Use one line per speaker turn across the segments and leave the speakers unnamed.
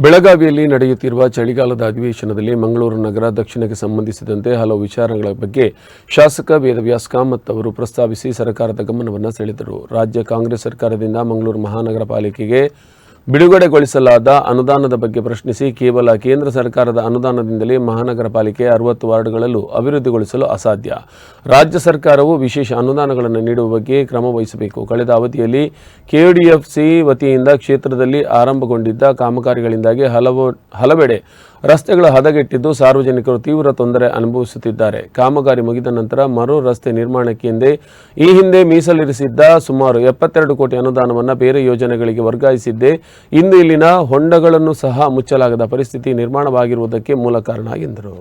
ಬೆಳಗಾವಿಯಲ್ಲಿ ನಡೆಯುತ್ತಿರುವ ಚಳಿಗಾಲದ ಅಧಿವೇಶನದಲ್ಲಿ ಮಂಗಳೂರು ನಗರ ದಕ್ಷಿಣಕ್ಕೆ ಸಂಬಂಧಿಸಿದಂತೆ ಹಲವು ವಿಚಾರಗಳ ಬಗ್ಗೆ ಶಾಸಕ ವೇದವ್ಯಾಸ್ ಕಾಮತ್ ಅವರು ಪ್ರಸ್ತಾವಿಸಿ ಸರ್ಕಾರದ ಗಮನವನ್ನು ಸೆಳೆದರು. ರಾಜ್ಯ ಕಾಂಗ್ರೆಸ್ ಸರ್ಕಾರದಿಂದ ಮಂಗಳೂರು ಮಹಾನಗರ ಪಾಲಿಕೆಗೆ ಬಿಡುಗಡೆಗೊಳಿಸಲಾದ ಅನುದಾನದ ಬಗ್ಗೆ ಪ್ರಶ್ನಿಸಿ ಕೇವಲ ಕೇಂದ್ರ ಸರ್ಕಾರದ ಅನುದಾನದಿಂದಲೇ ಮಹಾನಗರ ಪಾಲಿಕೆ ಅರವತ್ತು ವಾರ್ಡ್ಗಳಲ್ಲೂ ಅಭಿವೃದ್ಧಿಗೊಳಿಸಲು ಅಸಾಧ್ಯ. ರಾಜ್ಯ ಸರ್ಕಾರವು ವಿಶೇಷ ಅನುದಾನಗಳನ್ನು ನೀಡುವ ಬಗ್ಗೆ ಕ್ರಮ ವಹಿಸಬೇಕು. ಕಳೆದ ಅವಧಿಯಲ್ಲಿ ಕೆಡಿಎಫ್ಸಿ ವತಿಯಿಂದ ಕ್ಷೇತ್ರದಲ್ಲಿ ಆರಂಭಗೊಂಡಿದ್ದ ಕಾಮಗಾರಿಗಳಿಂದಾಗಿ ಹಲವು ಹಲವೆಡೆ ರಸ್ತೆಗಳು ಹದಗೆಟ್ಟಿದ್ದು ಸಾರ್ವಜನಿಕರು ತೀವ್ರ ತೊಂದರೆ ಅನುಭವಿಸುತ್ತಿದ್ದಾರೆ. ಕಾಮಗಾರಿ ಮುಗಿದ ನಂತರ ಮರು ರಸ್ತೆ ನಿರ್ಮಾಣಕ್ಕೆ ನಿರ್ಮಾಣಕ್ಕೆಂದೇ ಈ ಹಿಂದೆ ಮೀಸಲಿರಿಸಿದ್ದ ಸುಮಾರು ಎಪ್ಪತ್ತೆರಡು ಕೋಟಿ ಅನುದಾನವನ್ನು ಬೇರೆ ಯೋಜನೆಗಳಿಗೆ ವರ್ಗಾಯಿಸಿದ್ದೇ. ಇಂದು ಇಲ್ಲಿನ ಹೊಂಡಗಳನ್ನು ಸಹ ಮುಚ್ಚಲಾಗದ ಪರಿಸ್ಥಿತಿ ನಿರ್ಮಾಣವಾಗಿರುವುದಕ್ಕೆ ಮೂಲ ಕಾರಣ ಎಂದರು.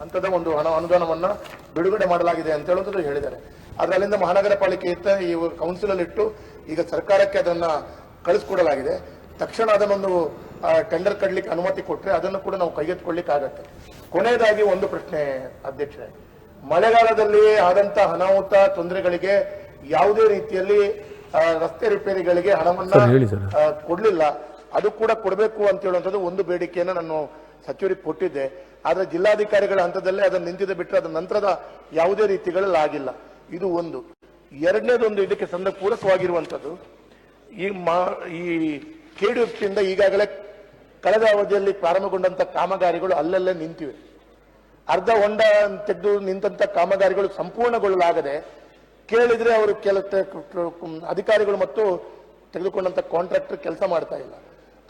ಹಂತದ ಒಂದು ಹಣ ಅನುದಾನವನ್ನು ಬಿಡುಗಡೆ ಮಾಡಲಾಗಿದೆ ಅಂತ ಹೇಳುವಂಥದ್ದು ಹೇಳಿದ್ದಾರೆ. ಆದರೆ ಮಹಾನಗರ ಪಾಲಿಕೆ ಈ ಈಗ ಸರ್ಕಾರಕ್ಕೆ ಅದನ್ನು ಕಳಿಸ್ಕೊಡಲಾಗಿದೆ. ತಕ್ಷಣ ಅದನ್ನೊಂದು ಟೆಂಡರ್ ಕಡ್ಲಿಕ್ಕೆ ಅನುಮತಿ ಕೊಟ್ರೆ ಅದನ್ನು ಕೂಡ ನಾವು ಕೈಗೆತ್ತಿಕೊಳ್ಳಿಕ್ಕೆ ಆಗತ್ತೆ. ಕೊನೆಯದಾಗಿ ಒಂದು ಪ್ರಶ್ನೆ ಅಧ್ಯಕ್ಷರೇ. ಮಳೆಗಾಲದಲ್ಲಿ ಆದಂತ ಅನಾಹುತ ತೊಂದರೆಗಳಿಗೆ ಯಾವುದೇ ರೀತಿಯಲ್ಲಿ ರಸ್ತೆ ರಿಪೇರಿಗಳಿಗೆ ಹಣವನ್ನ ಕೊಡ್ಲಿಲ್ಲ. ಅದು ಕೂಡ ಕೊಡಬೇಕು ಅಂತ ಹೇಳುವಂಥದ್ದು ಒಂದು ಬೇಡಿಕೆಯನ್ನು ನಾನು ಸಚಿವರಿಗೆ ಕೊಟ್ಟಿದ್ದೆ. ಆದ್ರೆ ಜಿಲ್ಲಾಧಿಕಾರಿಗಳ ಹಂತದಲ್ಲೇ ಅದನ್ನು ನಿಂತಿದೆ ಬಿಟ್ಟರೆ ಅದರ ನಂತರದ ಯಾವುದೇ ರೀತಿಗಳಲ್ಲಿ ಆಗಿಲ್ಲ. ಇದು ಒಂದು. ಎರಡನೇದೊಂದು ಇದಕ್ಕೆ ಸಂದ ಪೂರಕವಾಗಿರುವಂಥದ್ದು ಈ ಮಾ ಈ ಕೆಡಿಎಫ್ಸಿಯಿಂದ ಈಗಾಗಲೇ ಕಳೆದ ಅವಧಿಯಲ್ಲಿ ಪ್ರಾರಂಭಗೊಂಡಂತ ಕಾಮಗಾರಿಗಳು ಅಲ್ಲಲ್ಲೇ ನಿಂತಿವೆ. ಅರ್ಧ ಹೊಂಡ ತೆಗೆದು ನಿಂತಹ ಕಾಮಗಾರಿಗಳು ಸಂಪೂರ್ಣಗೊಳ್ಳಲಾಗದೆ ಕೇಳಿದ್ರೆ ಅವರು ಕೆಲ ಅಧಿಕಾರಿಗಳು ಮತ್ತು ತೆಗೆದುಕೊಂಡಂತ ಕಾಂಟ್ರಾಕ್ಟರ್ ಕೆಲಸ ಮಾಡ್ತಾ ಇಲ್ಲ.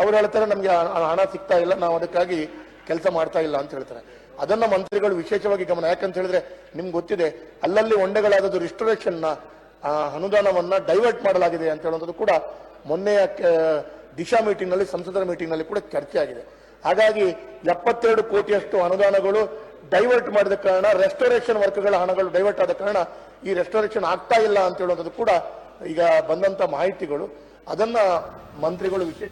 ಅವ್ರು ಹೇಳ್ತಾರೆ ನಮ್ಗೆ ಹಣ- ಸಿಗ್ತಾ ಇಲ್ಲ, ನಾವು ಅದಕ್ಕಾಗಿ ಕೆಲಸ ಮಾಡ್ತಾ ಇಲ್ಲ ಅಂತ ಹೇಳ್ತಾರೆ. ಅದನ್ನ ಮಂತ್ರಿಗಳು ವಿಶೇಷವಾಗಿ ಗಮನ, ಯಾಕಂತ ಹೇಳಿದ್ರೆ ನಿಮ್ಗೆ ಗೊತ್ತಿದೆ, ಅಲ್ಲಲ್ಲಿ ಹೊಂಡೆಗಳಾದದ್ದು ರಿಸ್ಟೋರೇಷನ್ ಅನುದಾನವನ್ನ ಡೈವರ್ಟ್ ಮಾಡಲಾಗಿದೆ ಅಂತ ಹೇಳುವಂಥದ್ದು ಕೂಡ ಮೊನ್ನೆಯ ದಿಶಾ ಮೀಟಿಂಗ್ನಲ್ಲಿ ಸಂಸದರ ಮೀಟಿಂಗ್ನಲ್ಲಿ ಕೂಡ ಚರ್ಚೆ ಆಗಿದೆ. ಹಾಗಾಗಿ ಎಪ್ಪತ್ತೆರಡು ಕೋಟಿಯಷ್ಟು ಅನುದಾನಗಳು ಡೈವರ್ಟ್ ಮಾಡಿದ ಕಾರಣ, ರೆಸ್ಟೋರೇಷನ್ ವರ್ಕ್ಗಳ ಹಣಗಳು ಡೈವರ್ಟ್ ಆದ ಕಾರಣ ಈ ರೆಸ್ಟೋರೇಷನ್ ಆಗ್ತಾ ಇಲ್ಲ ಅಂತ ಹೇಳುವಂಥದ್ದು ಕೂಡ ಈಗ ಬಂದಂತ ಮಾಹಿತಿಗಳು. ಅದನ್ನ ಮಂತ್ರಿಗಳು ವಿಶೇಷ